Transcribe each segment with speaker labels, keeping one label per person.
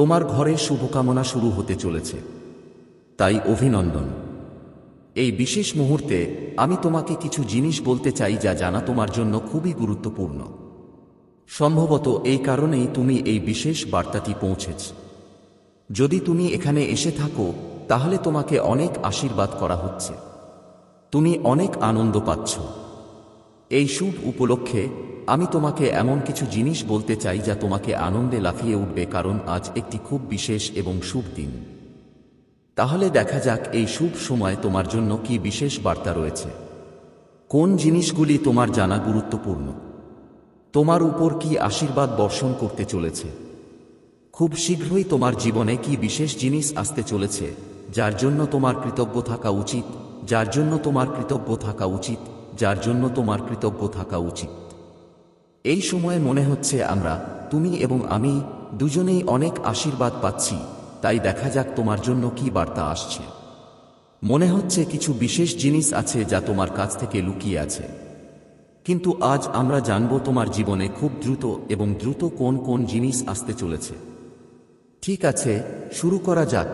Speaker 1: তোমার ঘরে শুভকামনা শুরু হতে চলেছে। তাই অভিনন্দন। এই বিশেষ মুহূর্তে আমি তোমাকে কিছু জিনিস বলতে চাই যা জানা তোমার জন্য খুবই গুরুত্বপূর্ণ। সম্ভবত এই কারণেই তুমি এই বিশেষ বার্তাটি পৌঁছেছ। যদি তুমি এখানে এসে থাকো, তাহলে তোমাকে অনেক আশীর্বাদ করা হচ্ছে। তুমি অনেক আনন্দ পাচ্ছ। এই শুভ উপলক্ষে আমি তোমাকে এমন কিছু জিনিস বলতে চাই যা তোমাকে আনন্দে লাফিয়ে উঠবে কারণ আজ একটি খুব বিশেষ এবং শুভ দিন। তাহলে দেখা যাক এই শুভ সময় তোমার জন্য কি বিশেষ বার্তা রয়েছে। কোন জিনিসগুলি তোমার জানা গুরুত্বপূর্ণ? তোমার উপর কি আশীর্বাদ বর্ষণ করতে চলেছে? খুব শীঘ্রই তোমার জীবনে কি বিশেষ জিনিস আসতে চলেছে, যার জন্য তোমার কৃতজ্ঞ থাকা উচিত, যার জন্য তোমার কৃতজ্ঞ থাকা উচিত, যার জন্য তোমার কৃতজ্ঞ থাকা উচিত। এই সময়ে মনে হচ্ছে আমরা, তুমি এবং আমি, দুজনেই অনেক আশীর্বাদ পাচ্ছি, তাই দেখা যাক তোমার জন্য কি বার্তা আসছে। মনে হচ্ছে কিছু বিশেষ জিনিস আছে যা তোমার কাছ থেকে লুকিয়ে আছে। কিন্তু আজ আমরা জানব তোমার জীবনে খুব দ্রুত এবং দ্রুত কোন কোন জিনিস আসতে চলেছে। ঠিক আছে, শুরু করা যাক।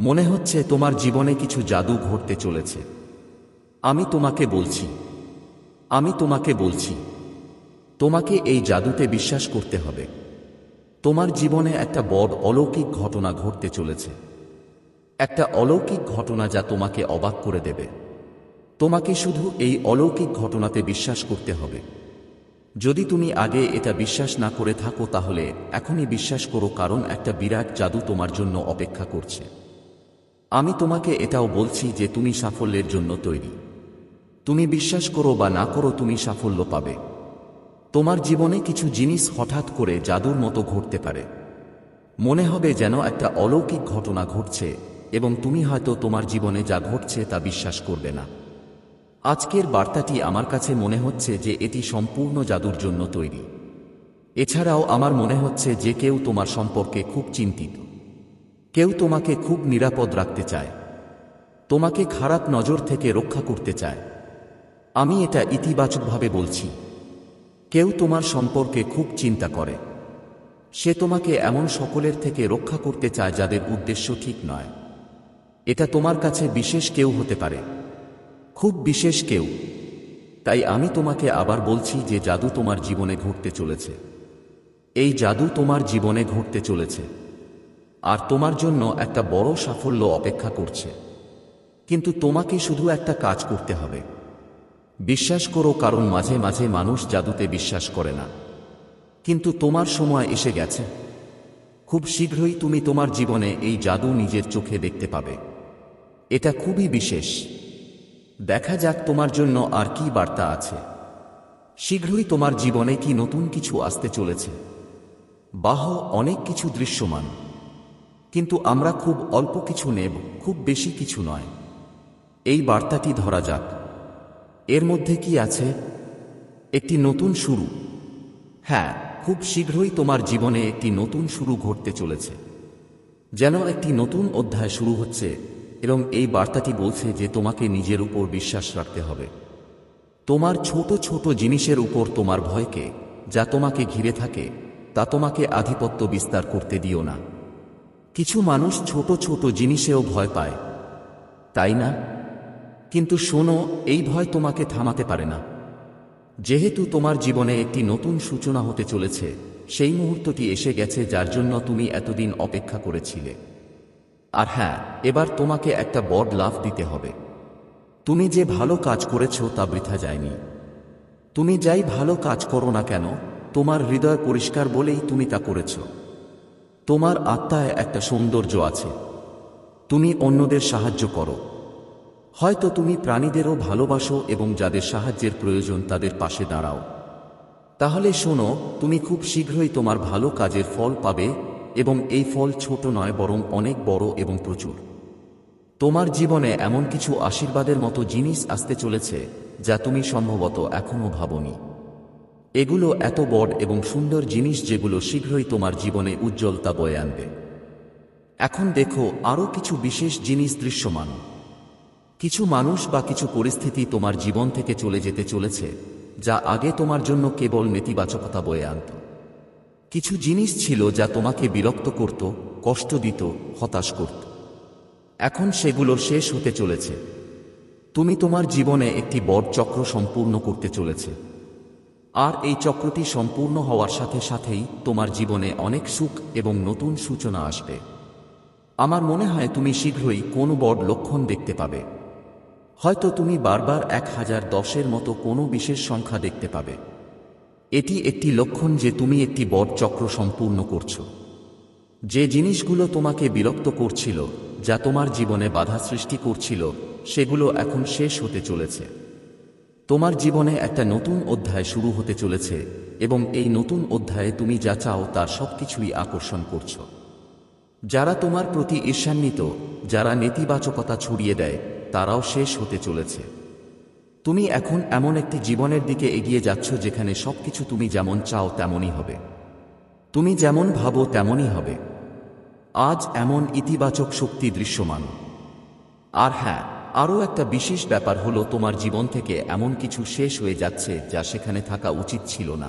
Speaker 1: মনে হচ্ছে তোমার জীবনে কিছু জাদু ঘটতে চলেছে। আমি তোমাকে বলছি। আমি তোমাকে বলছি। তোমাকে এই জাদুতে বিশ্বাস করতে হবে। তোমার জীবনে একটা বড় অলৌকিক ঘটনা ঘটতে চলেছে। একটা অলৌকিক ঘটনা যা তোমাকে অবাক করে দেবে। তোমাকে শুধু এই অলৌকিক ঘটনাতে বিশ্বাস করতে হবে। যদি তুমি আগে এটা বিশ্বাস না করে থাকো তাহলে এখনই বিশ্বাস করো কারণ একটা বিরাট জাদু তোমার জন্য অপেক্ষা করছে। আমি তোমাকে এটাও বলছি যে তুমি সাফল্যের জন্য তৈরি। তুমি বিশ্বাস করো বা না করো তুমি সাফল্য পাবে। তোমার জীবনে কিছু জিনিস হঠাৎ করে জাদুর মতো ঘটতে পারে। মনে হবে যেন একটা অলৌকিক ঘটনা ঘটছে, এবং তুমি হয়তো তোমার জীবনে যা ঘটছে তা বিশ্বাস করবে না। আজকের বার্তাটি আমার কাছে মনে হচ্ছে যে এটি সম্পূর্ণ জাদুর জন্য তৈরি। এছাড়াও আমার মনে হচ্ছে যে কেউ তোমার সম্পর্কে খুব চিন্তিত। কেউ তোমাকে খুব নিরাপদ রাখতে চায়। তোমাকে খারাপ নজর থেকে রক্ষা করতে চায়। আমি এটা ইতিবাচকভাবে বলছি। কেউ তোমার সম্পর্কে খুব চিন্তা করে। সে তোমাকে এমন সকলের থেকে রক্ষা করতে চায় যাদের উদ্দেশ্য ঠিক নয়। এটা তোমার কাছে বিশেষ কেউ হতে পারে। খুব বিশেষ কেউ। তাই আমি তোমাকে আবার বলছি যে জাদু তোমার জীবনে ঘটতে চলেছে। এই জাদু তোমার জীবনে ঘটতে চলেছে। আর তোমার জন্য একটা বড় সাফল্য অপেক্ষা করছে। কিন্তু তোমাকে শুধু একটা কাজ করতে হবে। বিশ্বাস করো কারণ মাঝে মাঝে মানুষ জাদুতে বিশ্বাস করে না। কিন্তু তোমার সময় এসে গেছে। খুব শীঘ্রই তুমি তোমার জীবনে এই জাদু নিজের চোখে দেখতে পাবে। এটা খুবই বিশেষ। দেখা যাক তোমার জন্য আর কি বার্তা আছে। শীঘ্রই তোমার জীবনে কি নতুন কিছু আসতে চলেছে। বাহ, অনেক কিছু দৃশ্যমান। কিন্তু আমরা খুব অল্প কিছু নেব, খুব বেশি কিছু নয়। এই বার্তাটি ধরা যাক। এর মধ্যে কি আছে? একটি নতুন শুরু। হ্যাঁ খুব শীঘ্রই তোমার জীবনে একটি নতুন শুরু ঘটতে চলেছে। যেন একটি নতুন অধ্যায় শুরু হচ্ছে, এবং এই বার্তাটি বলছে যে তোমাকে নিজের উপর বিশ্বাস রাখতে হবে। তোমার ছোট ছোট জিনিসের উপর তোমার ভয়কে, যা তোমাকে ঘিরে থাকে, তা তোমাকে আধিপত্য বিস্তার করতে দিও না। কিছু মানুষ ছোট ছোট জিনিসেও ভয় পায়। তাই না? কিন্তু শোনো, এই ভয় তোমাকে থামাতে পারে না। যেহেতু তোমার জীবনে একটি নতুন সূচনা হতে চলেছে, সেই মুহূর্তটি এসে গেছে যার জন্য তুমি এতদিন অপেক্ষা করেছিলে। আর হ্যাঁ এবার তোমাকে একটা বড় লাভ দিতে হবে। তুমি যে ভালো কাজ করেছ তা বৃথা যায়নি। তুমি যাই ভালো কাজ করো না কেন, তোমার হৃদয় পরিষ্কার বলেই তুমি তা করেছ। তোমার আত্মায় একটা সৌন্দর্য আছে। তুমি অন্যদের সাহায্য করো। হয়তো তুমি প্রাণীদেরও ভালোবাসো এবং যাদের সাহায্যের প্রয়োজন তাদের পাশে দাঁড়াও। তাহলে শোনো, তুমি খুব শীঘ্রই তোমার ভালো কাজের ফল পাবে এবং এই ফল ছোট নয় বরং অনেক বড় এবং প্রচুর। তোমার জীবনে এমন কিছু আশীর্বাদের মতো জিনিস আসতে চলেছে যা তুমি সম্ভবত এখনও ভাবনি। এগুলো এত বড় এবং সুন্দর জিনিস যেগুলো শীঘ্রই তোমার জীবনে উজ্জ্বলতা বয়ে আনবে। এখন দেখো, আরও কিছু বিশেষ জিনিস দৃশ্যমান। কিছু মানুষ বা কিছু পরিস্থিতি তোমার জীবন থেকে চলে যেতে চলেছে, যা আগে তোমার জন্য কেবল নেতিবাচকতা বয়ে আনত। কিছু জিনিস ছিল যা তোমাকে বিরক্ত করত, কষ্ট দিত, হতাশ করত। এখন সেগুলো শেষ হতে চলেছে। তুমি তোমার জীবনে একটি বড় চক্র সম্পূর্ণ করতে চলেছে। আর এই চক্রটি সম্পূর্ণ হওয়ার সাথে সাথেই তোমার জীবনে অনেক সুখ এবং নতুন সূচনা আসবে। আমার মনে হয় তুমি শীঘ্রই কোনো বড় লক্ষণ দেখতে পাবে। হয়তো তুমি বারবার এক হাজার দশের মতো কোনো বিশেষ সংখ্যা দেখতে পাবে। এটি একটি লক্ষণ যে তুমি একটি বড় চক্র সম্পূর্ণ করছ। যে জিনিসগুলো তোমাকে বিরক্ত করছিল, যা তোমার জীবনে বাধা সৃষ্টি করছিল, সেগুলো এখন শেষ হতে চলেছে। তোমার জীবনে একটা নতুন অধ্যায় শুরু হতে চলেছে, এবং এই নতুন অধ্যায়ে তুমি যা চাও তার সবকিছুই আকর্ষণ করছ। যারা তোমার প্রতি ঈর্ষান্বিত, যারা নেতিবাচকতা ছড়িয়ে দেয় তারাও শেষ হতে চলেছে। তুমি এখন এমন একটি জীবনের দিকে এগিয়ে যাচ্ছ যেখানে সবকিছু তুমি যেমন চাও তেমনই হবে। তুমি যেমন ভাবো তেমনই হবে। আজ এমন ইতিবাচক শক্তি দৃশ্যমান। আর হ্যাঁ আরও একটা বিশেষ ব্যাপার হলো তোমার জীবন থেকে এমন কিছু শেষ হয়ে যাচ্ছে যা সেখানে থাকা উচিত ছিল না।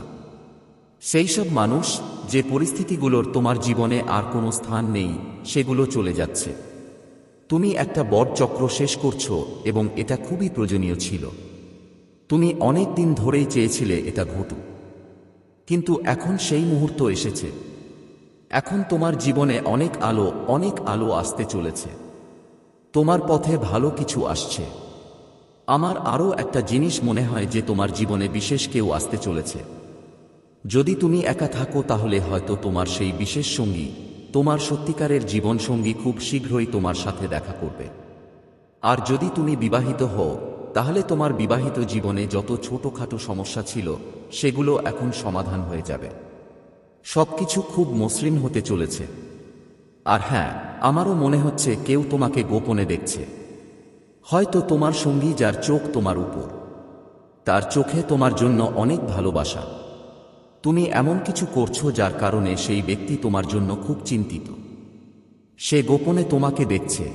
Speaker 1: সেই সব মানুষ, যে পরিস্থিতিগুলোর তোমার জীবনে আর কোনো স্থান নেই, সেগুলো চলে যাচ্ছে। তুমি একটা বড় চক্র শেষ করছ এবং এটা খুবই প্রয়োজনীয় ছিল। তুমি অনেক দিন ধরেই চেয়েছিলে এটা ঘটুক। কিন্তু এখন সেই মুহূর্ত এসেছে। এখন তোমার জীবনে অনেক আলো অনেক আলো আসতে চলেছে। তোমার পথে ভালো কিছু আসছে। আমার আরও একটা জিনিস মনে হয় যে তোমার জীবনে বিশেষ কেউ আসতে চলেছে। যদি তুমি একা থাকো তাহলে হয়তো তোমার সেই বিশেষ সঙ্গী তোমার সত্যিকারের জীবন সঙ্গী খুব শীঘ্রই তোমার সাথে দেখা করবে। আর যদি তুমি বিবাহিত হও, তাহলে তোমার বিবাহিত জীবনে যত ছোটখাটো সমস্যা ছিল, সেগুলো এখন সমাধান হয়ে যাবে। সবকিছু খুব মসৃণ হতে চলেছে। আর হ্যাঁ আমারও মনে হচ্ছে কেউ তোমাকে গোপনে দেখছে। হয়তো তোমার সঙ্গী যার চোখ তোমার উপর। তার চোখে তোমার জন্য অনেক ভালোবাসা। তুমি এমন কিছু করছ যার কারণে সেই ব্যক্তি তোমার জন্য খুব চিন্তিত। সে গোপনে তোমাকে দেখছে।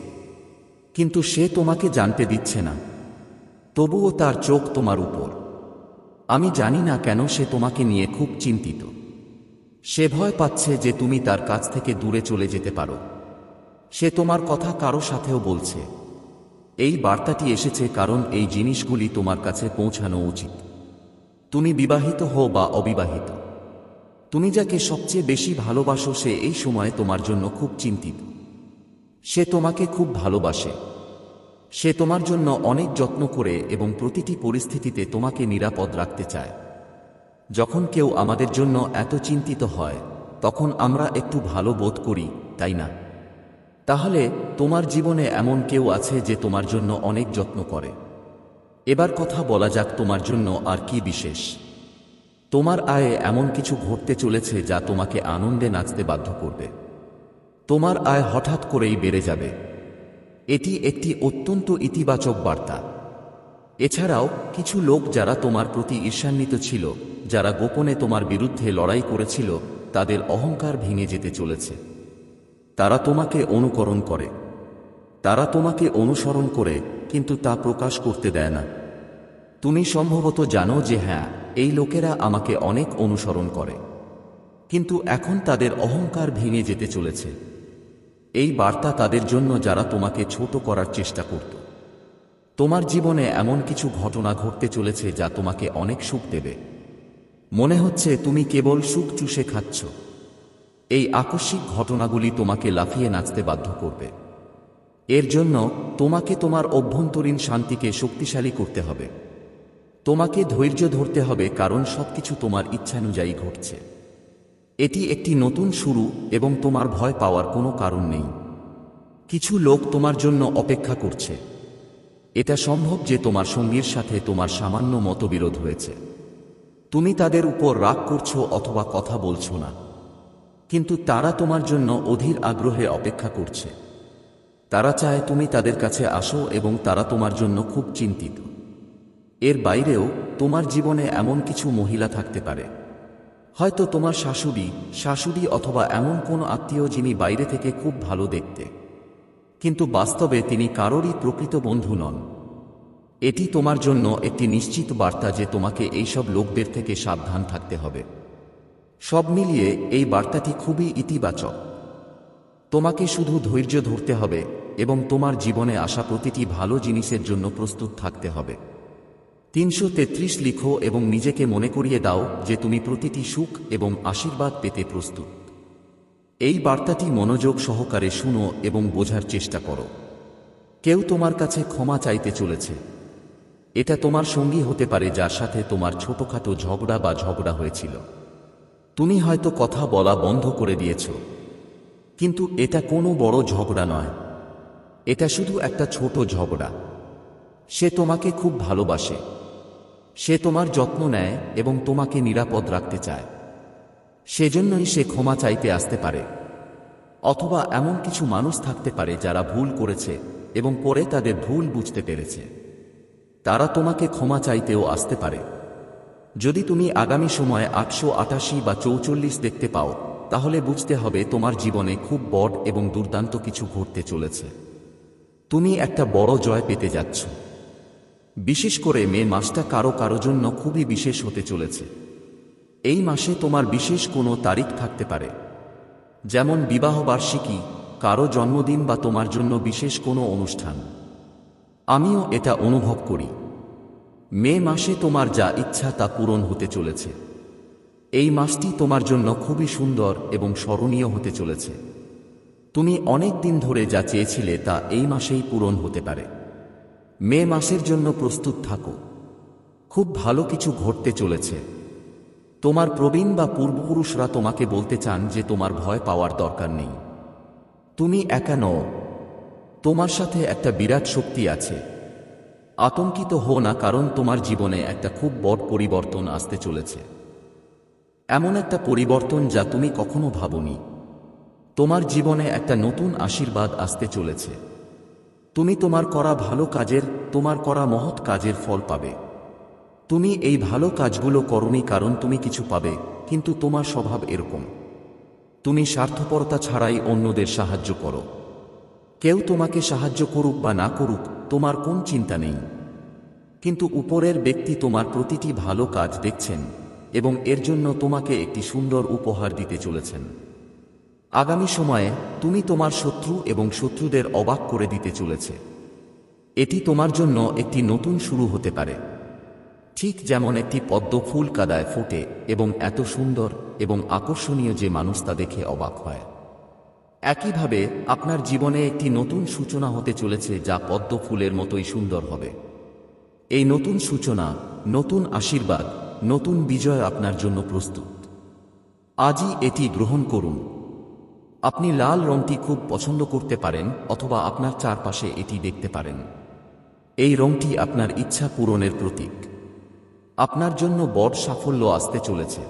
Speaker 1: কিন্তু সে তোমাকে জানতে দিচ্ছে না। তবুও তার চোখ তোমার উপর। আমি জানি না কেন সে তোমাকে নিয়ে খুব চিন্তিত। সে ভয় পাচ্ছে যে তুমি তার কাছ থেকে দূরে চলে যেতে পারো। সে তোমার কথা কারও সাথেও বলছে। এই বার্তাটি এসেছে কারণ এই জিনিসগুলি তোমার কাছে পৌঁছানো উচিত। তুমি বিবাহিত হও বা অবিবাহিত। তুমি যাকে সবচেয়ে বেশি ভালোবাসো সে এই সময়ে তোমার জন্য খুব চিন্তিত। সে তোমাকে খুব ভালোবাসে। সে তোমার জন্য অনেক যত্ন করে এবং প্রতিটি পরিস্থিতিতে তোমাকে নিরাপদ রাখতে চায়। যখন কেউ আমাদের জন্য এত চিন্তিত হয়, তখন আমরা একটু ভালো বোধ করি, তাই না? তাহলে তোমার জীবনে এমন কেউ আছে যে তোমার জন্য অনেক যত্ন করে। এবার কথা বলা যাক তোমার জন্য আর কি বিশেষ। তোমার আয়ে এমন কিছু ঘটতে চলেছে যা তোমাকে আনন্দে নাচতে বাধ্য করবে। তোমার আয় হঠাৎ করেই বেড়ে যাবে। এটি একটি অত্যন্ত ইতিবাচক বার্তা। এছাড়াও, কিছু লোক যারা তোমার প্রতি ঈর্ষান্বিত ছিল, যারা গোপনে তোমার বিরুদ্ধে লড়াই করেছিল, তাদের অহংকার ভেঙে যেতে চলেছে। তারা তোমাকে অনুকরণ করে। তারা তোমাকে অনুসরণ করে কিন্তু তা প্রকাশ করতে দেয় না। তুমি সম্ভবত জানো যে হ্যাঁ এই লোকেরা আমাকে অনেক অনুসরণ করে। কিন্তু এখন তাদের অহংকার ভেঙে যেতে চলেছে। এই বার্তা তাদের জন্য যারা তোমাকে ছোট করার চেষ্টা করত। তোমার জীবনে এমন কিছু ঘটনা ঘটতে চলেছে যা তোমাকে অনেক সুখ দেবে। মনে হচ্ছে তুমি কেবল সুখ চুষে খাচ্ছ। এই আকস্মিক ঘটনাগুলি তোমাকে লাফিয়ে নাচতে বাধ্য করবে। এর জন্য তোমাকে তোমার অভ্যন্তরীণ শান্তিকে শক্তিশালী করতে হবে। তোমাকে ধৈর্য ধরতে হবে কারণ সবকিছু তোমার ইচ্ছানুযায়ী ঘটছে। এটি একটি নতুন শুরু এবং তোমার ভয় পাওয়ার কোনো কারণ নেই। কিছু লোক তোমার জন্য অপেক্ষা করছে। এটা সম্ভব যে তোমার সঙ্গীর সাথে তোমার সামান্য মতবিরোধ হয়েছে। তুমি তাদের উপর রাগ করছ অথবা কথা বলছো না। কিন্তু তারা তোমার জন্য অধীর আগ্রহে অপেক্ষা করছে। তারা চায় তুমি তাদের কাছে আসো এবং তারা তোমার জন্য খুব চিন্তিত। এর বাইরেও তোমার জীবনে এমন কিছু মহিলা থাকতে পারে। হয়তো তোমার শাশুড়ি শাশুড়ি অথবা এমন কোন আত্মীয় যিনি বাইরে থেকে খুব ভালো দেখতে। কিন্তু বাস্তবে তিনি কারোরই প্রকৃত বন্ধু নন। এটি তোমার জন্য একটি নিশ্চিত বার্তা যে তোমাকে এইসব লোকদের থেকে সাবধান থাকতে হবে। সব মিলিয়ে এই বার্তাটি খুবই ইতিবাচক। তোমাকে শুধু ধৈর্য ধরতে হবে এবং তোমার জীবনে আসা প্রতিটি ভালো জিনিসের জন্য প্রস্তুত থাকতে হবে। তিনশো তেত্রিশ লিখো এবং নিজেকে মনে করিয়ে দাও যে তুমি প্রতিটি সুখ এবং আশীর্বাদ পেতে প্রস্তুত। এই বার্তাটি মনোযোগ সহকারে শুনো এবং বোঝার চেষ্টা করো। কেউ তোমার কাছে ক্ষমা চাইতে চলেছে। এটা তোমার সঙ্গী হতে পারে যার সাথে তোমার ছোটখাটো ঝগড়া বা ঝগড়া হয়েছিল। তুমি হয়তো কথা বলা বন্ধ করে দিয়েছ। কিন্তু এটা কোনো বড় ঝগড়া নয়। এটা শুধু একটা ছোট ঝগড়া। সে তোমাকে খুব ভালোবাসে। সে তোমার যত্ন নেয় এবং তোমাকে নিরাপদ রাখতে চায়। সেজন্যই সে ক্ষমা চাইতে আসতে পারে। অথবা এমন কিছু মানুষ থাকতে পারে যারা ভুল করেছে এবং পরে তাদের ভুল বুঝতে পেরেছে। তারা তোমাকে ক্ষমা চাইতেও আসতে পারে। যদি তুমি আগামী সময়ে আটশো আটাশি বা চৌচল্লিশ দেখতে পাও তাহলে বুঝতে হবে তোমার জীবনে খুব বড় এবং দুর্দান্ত কিছু ঘটতে চলেছে। তুমি একটা বড় জয় পেতে যাচ্ছ। বিশেষ করে মে মাসটা কারও কারও জন্য খুবই বিশেষ হতে চলেছে। এই মাসে তোমার বিশেষ কোনো তারিখ থাকতে পারে। যেমন বিবাহ বার্ষিকী, কারও জন্মদিন বা তোমার জন্য বিশেষ কোনো অনুষ্ঠান। আমিও এটা অনুভব করি। মে মাসে তোমার যা ইচ্ছা তা পূরণ হতে চলেছে। এই মাসটি তোমার জন্য খুবই সুন্দর এবং স্মরণীয় হতে চলেছে। তুমি অনেক দিন ধরে যা চেয়েছিলে তা এই মাসেই পূরণ হতে পারে। মে মাসের জন্য প্রস্তুত থাকো। খুব ভালো কিছু ঘটতে চলেছে। তোমার প্রবীণ বা পূর্বপুরুষরা তোমাকে বলতে চান যে তোমার ভয় পাওয়ার দরকার নেই। তুমি একা নও। তোমার সাথে একটা বিরাট শক্তি আছে। আতঙ্কিত হো না কারণ তোমার জীবনে একটা খুব বড় পরিবর্তন আসতে চলেছে। এমন একটা পরিবর্তন যা তুমি কখনো ভাবনি। তোমার জীবনে একটা নতুন আশীর্বাদ আসতে চলেছে। তুমি তোমার করা ভালো কাজের, তোমার করা মহৎ কাজের ফল পাবে। তুমি এই ভালো কাজগুলো করনি কারণ তুমি কিছু পাবে, কিন্তু তোমার স্বভাব এরকম। তুমি স্বার্থপরতা ছাড়াই অন্যদের সাহায্য করো। কেউ তোমাকে সাহায্য করুক বা না করুক, তোমার কোন চিন্তা নেই। কিন্তু উপরের ব্যক্তি তোমার প্রতিটি ভালো কাজ দেখছেন। এবং এর জন্য তোমাকে একটি সুন্দর উপহার দিতে চলেছেন। আগামী সময়ে তুমি তোমার শত্রু এবং শত্রুদের অবাক করে দিতে চলেছে। এটি তোমার জন্য একটি নতুন শুরু হতে পারে। ঠিক যেমন একটি পদ্ম ফুল কাদায় ফোটে এবং এত সুন্দর এবং আকর্ষণীয় যে মানুষ তা দেখে অবাক হয়। একইভাবে আপনার জীবনে একটি নতুন সূচনা হতে চলেছে যা পদ্ম ফুলের মতোই সুন্দর হবে। এই নতুন সূচনা, নতুন আশীর্বাদ নতুন বিজয় আপনার জন্য প্রস্তুত। আজই এটি গ্রহণ করুন। আপনি লাল রংটি খুব পছন্দ করতে পারেন অথবা আপনার চারপাশে এটি দেখতে পারেন। এই রংটি আপনার ইচ্ছা পূরণের প্রতীক। আপনার জন্য বড় সাফল্য আসতে চলেছে।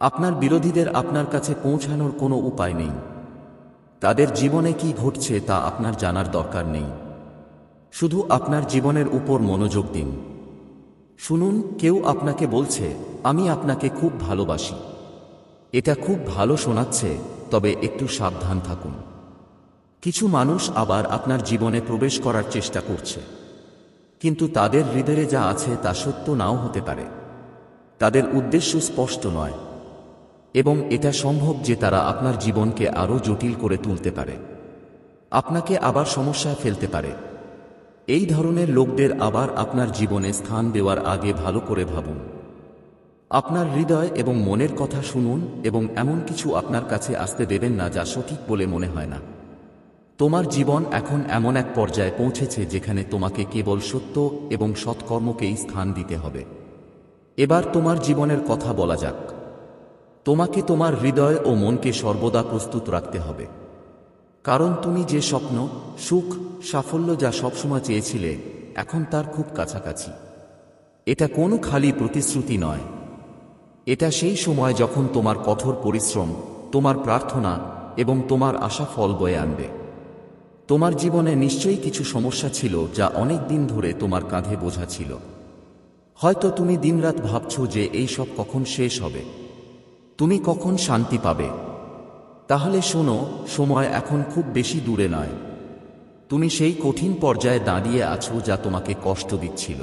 Speaker 1: আপনার বিরোধীদের আপনার কাছে পৌঁছানোর কোনো উপায় নেই। তাদের জীবনে কি ঘটছে তা আপনার জানার দরকার নেই। শুধু আপনার জীবনের উপর মনোযোগ দিন। শুনুন, কেউ আপনাকে বলছে, আমি আপনাকে খুব ভালোবাসি। এটা খুব ভালো শোনাচ্ছে, তবে একটু সাবধান থাকুন। কিছু মানুষ আবার আপনার জীবনে প্রবেশ করার চেষ্টা করছে। কিন্তু তাদের হৃদয়ে যা আছে তা সত্য নাও হতে পারে। তাদের উদ্দেশ্য স্পষ্ট নয়। এবং এটা সম্ভব যে তারা আপনার জীবনকে আরও জটিল করে তুলতে পারে। আপনাকে আবার সমস্যায় ফেলতে পারে। এই ধরনের লোকদের আবার আপনার জীবনে স্থান দেওয়ার আগে ভালো করে ভাবুন। আপনার হৃদয় এবং মনের কথা শুনুন এবং এমন কিছু আপনার কাছে আসতে দেবেন না যা সঠিক বলে মনে হয় না। তোমার জীবন এখন এমন এক পর্যায়ে পৌঁছেছে যেখানে তোমাকে কেবল সত্য এবং সৎকর্মকেই স্থান দিতে হবে। এবার তোমার জীবনের কথা বলা যাক। তোমাকে তোমার হৃদয় ও মনকে সর্বদা প্রস্তুত রাখতে হবে। কারণ তুমি যে স্বপ্ন, সুখ, সাফল্য যা সবসময় চেয়েছিলে, এখন তার খুব কাছাকাছি। এটা কোনো খালি প্রতিশ্রুতি নয়। এটা সেই সময় যখন তোমার কঠোর পরিশ্রম, তোমার প্রার্থনা এবং তোমার আশা ফল বয়ে আনবে। তোমার জীবনে নিশ্চয়ই কিছু সমস্যা ছিল যা অনেক দিন ধরে তোমার কাঁধে বোঝা ছিল। হয়তো তুমি দিনরাত ভাবছ যে এই সব কখন শেষ হবে। তুমি কখন শান্তি পাবে? তাহলে শোনো, সময় এখন খুব বেশি দূরে নয়। তুমি সেই কঠিন পর্যায়ে দাঁড়িয়ে আছো যা তোমাকে কষ্ট দিচ্ছিল।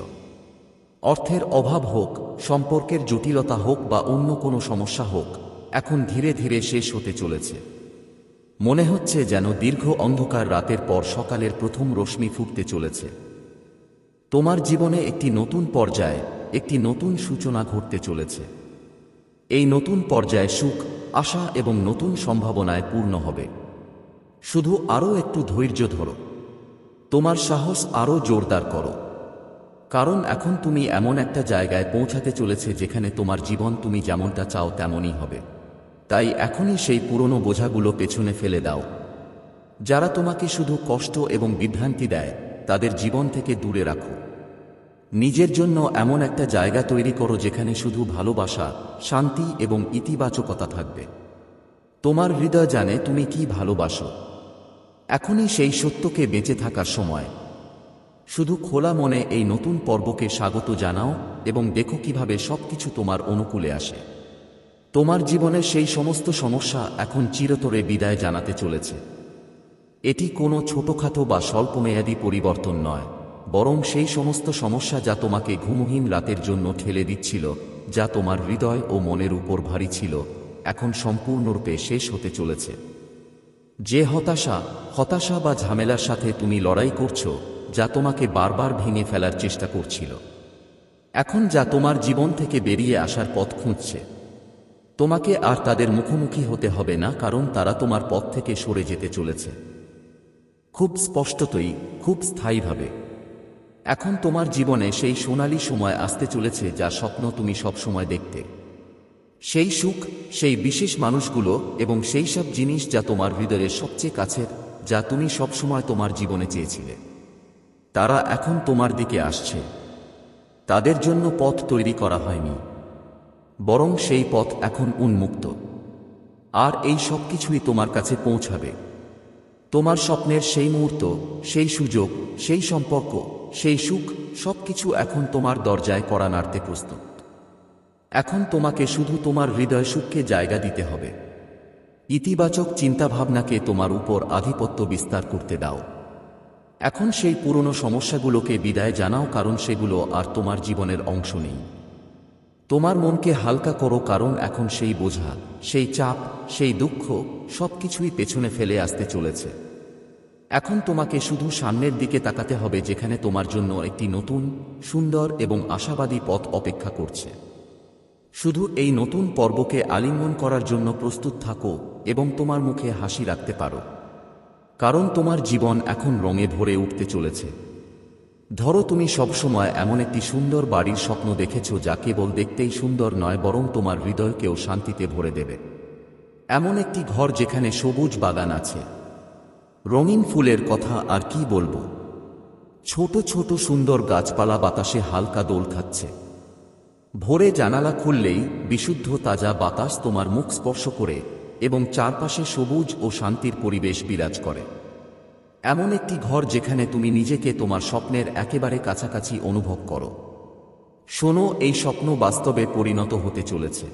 Speaker 1: অর্থের অভাব হোক, সম্পর্কের জটিলতা হোক বা অন্য কোনো সমস্যা হোক, এখন ধীরে ধীরে শেষ হতে চলেছে। মনে হচ্ছে যেন দীর্ঘ অন্ধকার রাতের পর সকালের প্রথম রশ্মি ফুটতে চলেছে। তোমার জীবনে একটি নতুন পর্যায়ে একটি নতুন সূচনা ঘটতে চলেছে। এই নতুন পর্যায়ে সুখ আশা এবং নতুন সম্ভাবনায় পূর্ণ হবে। শুধু আরও একটু ধৈর্য ধরো। তোমার সাহস আরও জোরদার করো। কারণ এখন তুমি এমন একটা জায়গায় পৌঁছাতে চলেছে যেখানে তোমার জীবন তুমি যেমনটা চাও তেমনই হবে। তাই এখনই সেই পুরনো বোঝাগুলো পেছনে ফেলে দাও। যারা তোমাকে শুধু কষ্ট এবং বিভ্রান্তি দেয়, তাদের জীবন থেকে দূরে রাখো। নিজের জন্য এমন একটা জায়গা তৈরি করো যেখানে শুধু ভালোবাসা, শান্তি এবং ইতিবাচকতা থাকবে। তোমার হৃদয় জানে তুমি কি ভালোবাসো। এখনই সেই সত্যকে বেঁচে থাকার সময়। শুধু খোলা মনে এই নতুন পর্বকে স্বাগত জানাও এবং দেখো কীভাবে সবকিছু তোমার অনুকূলে আসে। তোমার জীবনের সেই সমস্ত সমস্যা এখন চিরতরে বিদায় জানাতে চলেছে। এটি কোনো ছোটখাটো বা স্বল্পমেয়াদী পরিবর্তন নয়। বরং সেই সমস্ত সমস্যা যা তোমাকে ঘুমহীন রাতের জন্য ঠেলে দিচ্ছিল, যা তোমার হৃদয় ও মনের উপর ভারী ছিল, এখন সম্পূর্ণরূপে শেষ হতে চলেছে। যে হতাশা হতাশা বা ঝামেলার সাথে তুমি লড়াই করছ, যা তোমাকে বারবার ভেঙে ফেলার চেষ্টা করছিল। এখন যা তোমার জীবন থেকে বেরিয়ে আসার পথ খুঁজছে। তোমাকে আর তাদের মুখোমুখি হতে হবে না, কারণ তারা তোমার পথ থেকে সরে যেতে চলেছে। খুব স্পষ্টতই, খুব স্থায়ীভাবে। এখন তোমার জীবনে সেই সোনালী সময় আসতে চলেছে যা স্বপ্ন তুমি সবসময় দেখতে। সেই সুখ, সেই বিশেষ মানুষগুলো এবং সেই সব জিনিস যা তোমার হৃদয়ের সবচেয়ে কাছের, যা তুমি সবসময় তোমার জীবনে চেয়েছিলে। তারা এখন তোমার দিকে আসছে। তাদের জন্য পথ তৈরি করা হয়নি। বরং সেই পথ এখন উন্মুক্ত। আর এই সব কিছুই তোমার কাছে পৌঁছাবে। তোমার স্বপ্নের সেই মুহূর্ত, সেই সুযোগ, সেই সম্পর্ক, সেই সুখ, সবকিছু এখন তোমার দরজায় করা নাড়তে প্রস্তুত। এখন তোমাকে শুধু তোমার হৃদয় সুখকে জায়গা দিতে হবে। ইতিবাচক চিন্তাভাবনাকে তোমার উপর আধিপত্য বিস্তার করতে দাও। এখন সেই পুরনো সমস্যাগুলোকে বিদায় জানাও, কারণ সেগুলো আর তোমার জীবনের অংশ নেই। তোমার মনকে হালকা করো কারণ এখন সেই বোঝা, সেই চাপ, সেই দুঃখ সবকিছুই পেছনে ফেলে আসতে চলেছে। এখন তোমাকে শুধু সামনের দিকে তাকাতে হবে যেখানে তোমার জন্য একটি নতুন, সুন্দর এবং আশাবাদী পথ অপেক্ষা করছে। শুধু এই নতুন পর্বকে আলিঙ্গন করার জন্য প্রস্তুত থাকো এবং তোমার মুখে হাসি রাখতে পারো। কারণ তোমার জীবন এখন রঙে ভরে উঠতে চলেছে। ধরো তুমি সবসময় এমন একটি সুন্দর বাড়ির স্বপ্ন দেখেছ যা কেবল দেখতেই সুন্দর নয়, বরং তোমার হৃদয়কেও শান্তিতে ভরে দেবে। এমন একটি ঘর যেখানে সবুজ বাগান আছে। রঙিন ফুলের কথা আর কি বলব? ছোট ছোট সুন্দর গাছপালা বাতাসে হালকা দোল খাচ্ছে। ভোরে জানালা খুললেই বিশুদ্ধ তাজা বাতাস তোমার মুখ স্পর্শ করে এবং চারপাশে সবুজ ও শান্তির পরিবেশ বিরাজ করে। এমন একটি ঘর যেখানে তুমি নিজেকে তোমার স্বপ্নের একেবারে কাছাকাছি অনুভব করো। শোনো, এই স্বপ্ন বাস্তবে পরিণত হতে চলেছে।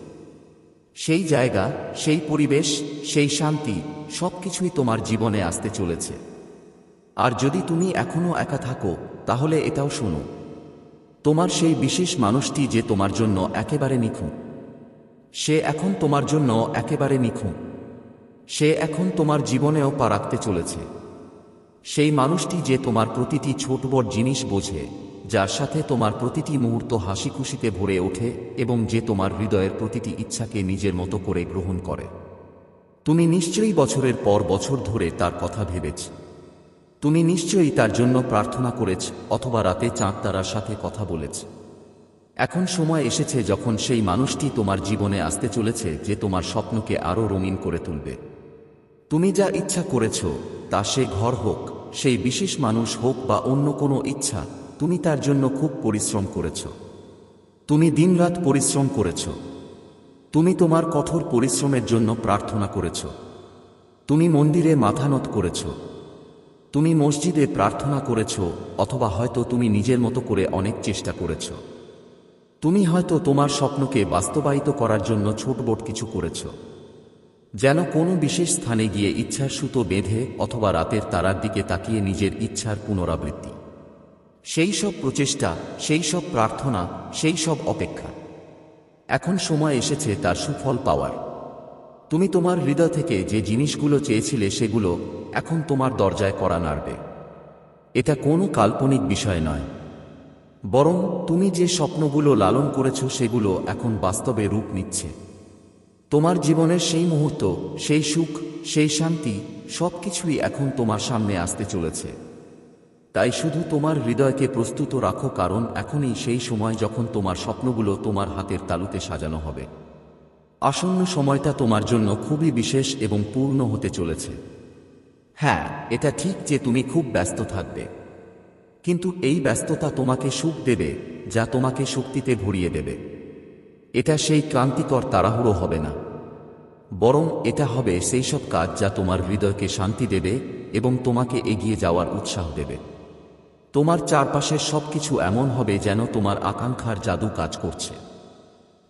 Speaker 1: সেই জায়গা, সেই পরিবেশ, সেই শান্তি সবকিছুই তোমার জীবনে আসতে চলেছে। আর যদি তুমি এখনও একা থাকো, তাহলে এটাও শোনো। তোমার সেই বিশেষ মানুষটি যে তোমার জন্য একেবারে নিখুঁ সে এখন তোমার জন্য একেবারে নিখুঁ সে এখন তোমার জীবনেও পা রাখতে চলেছে। সেই মানুষটি যে তোমার প্রতিটি ছোট বড় জিনিস বোঝে, যার সাথে তোমার প্রতিটি মুহূর্ত হাসি খুশিতে ভরে ওঠে এবং যে তোমার হৃদয়ের প্রতিটি ইচ্ছাকে নিজের মতো করে গ্রহণ করে। তুমি নিশ্চয়ই বছরের পর বছর ধরে তার কথা ভেবেছ। তুমি নিশ্চয়ই তার জন্য প্রার্থনা করেছ অথবা রাতে চাঁদ তারার সাথে কথা বলেছ। এখন সময় এসেছে যখন সেই মানুষটি তোমার জীবনে আসতে চলেছে যে তোমার স্বপ্নকে আরও রঙিন করে তুলবে। তুমি যা ইচ্ছা করেছ, তা সে ঘর হোক সেই বিশেষ মানুষ হোক বা অন্য কোনো ইচ্ছা, তুমি তার জন্য খুব পরিশ্রম করেছ। তুমি দিনরাত পরিশ্রম করেছ। তুমি তোমার কঠোর পরিশ্রমের জন্য প্রার্থনা করেছ। তুমি মন্দিরে মাথানত করেছ। তুমি মসজিদে প্রার্থনা করেছ, অথবা হয়তো তুমি নিজের মতো করে অনেক চেষ্টা করেছ। তুমি হয়তো তোমার স্বপ্নকে বাস্তবায়িত করার জন্য ছোটবোট কিছু করেছ। যেন কোনো বিশেষ স্থানে গিয়ে ইচ্ছার সুতো বেঁধে অথবা রাতের তারার দিকে তাকিয়ে নিজের ইচ্ছার পুনরাবৃত্তি। সেই সব প্রচেষ্টা, সেই সব প্রার্থনা, সেই সব অপেক্ষা। এখন সময় এসেছে তার সুফল পাওয়ার। তুমি তোমার হৃদয় থেকে যে জিনিসগুলো চেয়েছিলে সেগুলো এখন তোমার দরজায় করা নাড়বে। এটা কোনো কাল্পনিক বিষয় নয়। বরং তুমি যে স্বপ্নগুলো লালন করেছ সেগুলো এখন বাস্তবে রূপ নিচ্ছে। তোমার জীবনের সেই মুহূর্ত, সেই সুখ, সেই শান্তি সব কিছুই এখন তোমার সামনে আসতে চলেছে। তাই শুধু তোমার হৃদয়কে প্রস্তুত রাখো, কারণ এখনই সেই সময় যখন তোমার স্বপ্নগুলো তোমার হাতের তালুতে সাজানো হবে। আসন্ন সময়টা তোমার জন্য খুবই বিশেষ এবং পূর্ণ হতে চলেছে। হ্যাঁ এটা ঠিক যে তুমি খুব ব্যস্ত থাকবে। কিন্তু এই ব্যস্ততা তোমাকে সুখ দেবে, যা তোমাকে শক্তিতে ভরিয়ে দেবে। এটা সেই ক্রান্তিকর তাড়াহুড়ো হবে না। বরং এটা হবে সেই সব কাজ যা তোমার হৃদয়কে শান্তি দেবে এবং তোমাকে এগিয়ে যাওয়ার উৎসাহ দেবে। তোমার চারপাশের সবকিছু এমন হবে যেন তোমার আকাঙ্ক্ষার জাদু কাজ করছে।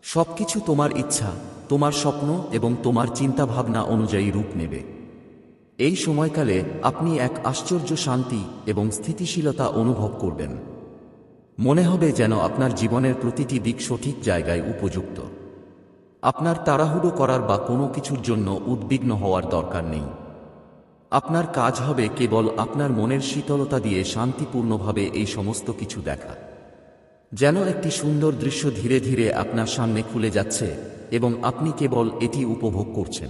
Speaker 1: সবকিছু তোমার ইচ্ছা, তোমার স্বপ্ন এবং তোমার চিন্তাভাবনা অনুযায়ী রূপ নেবে। এই সময়কালে আপনি এক আশ্চর্য শান্তি এবং স্থিতিশীলতা অনুভব করবেন। মনে হবে যেন আপনার জীবনের প্রতিটি দিক সঠিক জায়গায় উপযুক্ত। আপনার তাড়াহুড়ো করার বা কোনো কিছুর জন্য উদ্বিগ্ন হওয়ার দরকার নেই। আপনার কাজ হবে কেবল আপনার মনের শীতলতা দিয়ে শান্তিপূর্ণভাবে এই সমস্ত কিছু দেখা। যেন একটি সুন্দর দৃশ্য ধীরে ধীরে আপনার সামনে খুলে যাচ্ছে এবং আপনি কেবল এটি উপভোগ করছেন।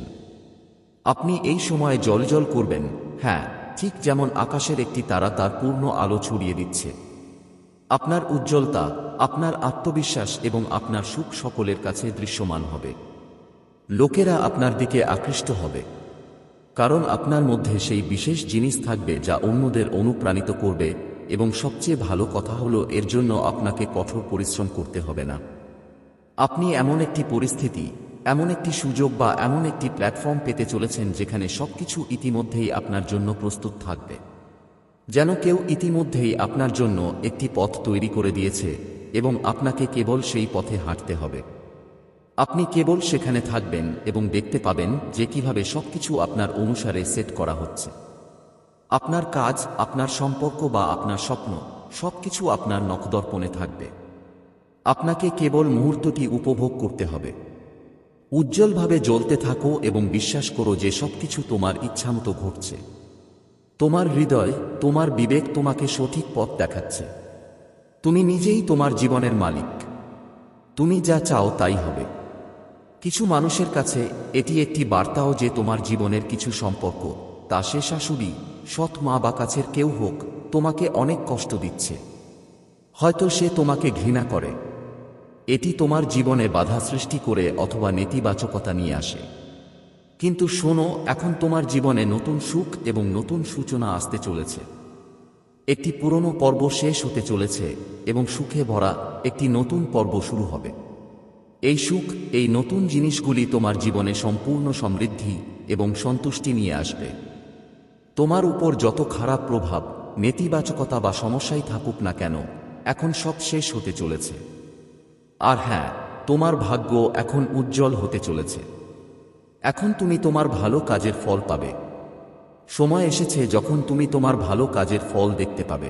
Speaker 1: আপনি এই সময়ে জলজল করবেন। হ্যাঁ ঠিক যেমন আকাশের একটি তারা তার পূর্ণ আলো ছড়িয়ে দিচ্ছে। আপনার উজ্জ্বলতা, আপনার আত্মবিশ্বাস এবং আপনার সুখ সকলের কাছে দৃশ্যমান হবে। লোকেরা আপনার দিকে আকৃষ্ট হবে। কারণ আপনার মধ্যে সেই বিশেষ জিনিস থাকবে যা অন্যদের অনুপ্রাণিত করবে এবং সবচেয়ে ভালো কথা হলো এর জন্য আপনাকে কঠোর পরিশ্রম করতে হবে না। আপনি এমন একটি পরিস্থিতি, এমন একটি সুযোগ বা এমন একটি প্ল্যাটফর্ম পেতে চলেছেন যেখানে সবকিছু ইতিমধ্যেই আপনার জন্য প্রস্তুত থাকবে। যেন কেউ ইতিমধ্যেই আপনার জন্য একটি পথ তৈরি করে দিয়েছে এবং আপনাকে কেবল সেই পথে হাঁটতে হবে। আপনি কেবল সেখানে থাকবেন এবং দেখতে পাবেন যে কীভাবে সবকিছু আপনার অনুসারে সেট করা হচ্ছে। আপনার কাজ, আপনার সম্পর্ক বা আপনার স্বপ্ন, সবকিছু আপনার নখদর্পণে থাকবে। আপনাকে কেবল মুহূর্তটি উপভোগ করতে হবে। উজ্জ্বলভাবে জ্বলতে থাকো এবং বিশ্বাস করো যে সবকিছু তোমার ইচ্ছামতো ঘটছে। তোমার হৃদয়, তোমার বিবেক তোমাকে সঠিক পথ দেখাচ্ছে। তুমি নিজেই তোমার জীবনের মালিক। তুমি যা চাও তাই হবে। কিছু মানুষের কাছে এটি একটি বার্তাও যে তোমার জীবনের কিছু সম্পর্ক, তা সে শাশুড়ি, সৎ মা বা কাছের কেউ হোক, তোমাকে অনেক কষ্ট দিচ্ছে। হয়তো সে তোমাকে ঘৃণা করে। এটি তোমার জীবনে বাধা সৃষ্টি করে অথবা নেতিবাচকতা নিয়ে আসে। কিন্তু শোনো, এখন তোমার জীবনে নতুন সুখ এবং নতুন সূচনা আসতে চলেছে। একটি পুরনো পর্ব শেষ হতে চলেছে এবং সুখে ভরা একটি নতুন পর্ব শুরু হবে। এই সুখ, এই নতুন জিনিসগুলি তোমার জীবনে সম্পূর্ণ সমৃদ্ধি এবং সন্তুষ্টি নিয়ে আসবে। তোমার উপর যত খারাপ প্রভাব, নেতিবাচকতা বা সমস্যাই থাকুক না কেন, এখন সব শেষ হতে চলেছে। আর হ্যাঁ তোমার ভাগ্য এখন উজ্জ্বল হতে চলেছে। এখন তুমি তোমার ভালো কাজের ফল পাবে। সময় এসেছে যখন তুমি তোমার ভালো কাজের ফল দেখতে পাবে।